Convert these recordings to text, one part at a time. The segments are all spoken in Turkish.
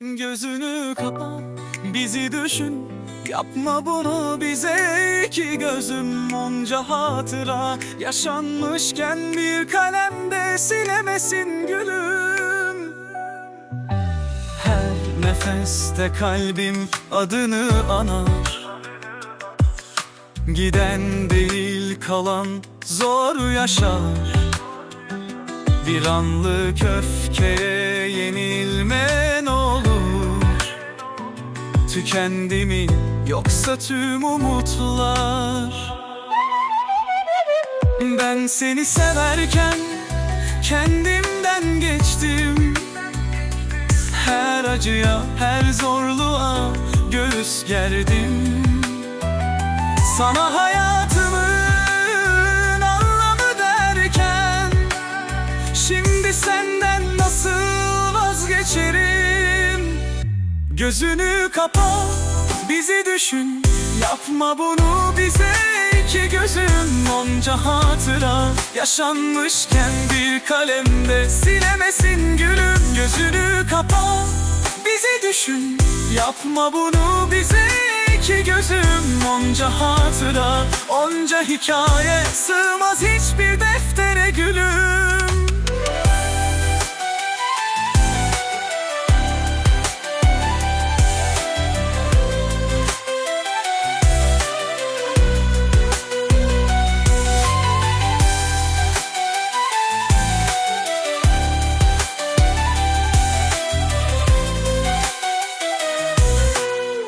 Gözünü kapa, bizi düşün. Yapma bunu bize iki gözüm onca hatıra. Yaşanmışken bir kalemde silemesin gülüm. Her nefeste kalbim adını anar. Giden değil kalan zor yaşar. Bir anlık öfkeye yenilmen olur Tükendi mi? Yoksa tüm umutlar? Ben seni severken kendimden geçtim. Her acıya her zorluğa göğüs gerdim. Sana hayatımın Gözünü kapa bizi düşün. Yapma bunu bize iki gözüm. Onca hatıra yaşanmışken bir kalemde Silemesin gülüm. Gözünü kapa bizi düşün. Yapma bunu bize iki gözüm. Onca hatıra onca hikaye Sığmaz hiçbir deftere gülüm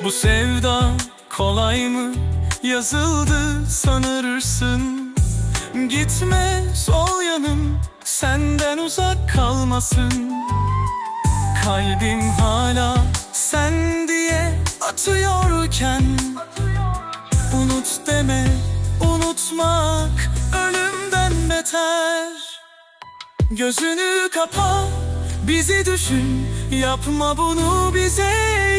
Bu sevda kolay mı? Yazıldı sanırsın Gitme sol yanım senden uzak kalmasın. Kalbim hala sen diye atıyorken Unut deme unutmak ölümden beter. Gözünü kapa bizi düşün Yapma bunu bize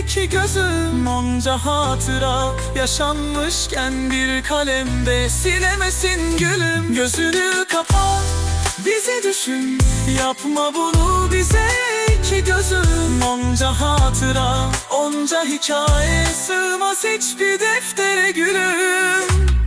iki gözüm Onca hatıra yaşanmışken bir kalemde Silemesin gülüm. Gözünü kapa bizi düşün Yapma bunu bize iki gözüm Onca hatıra onca hikaye Sığmaz hiçbir deftere gülüm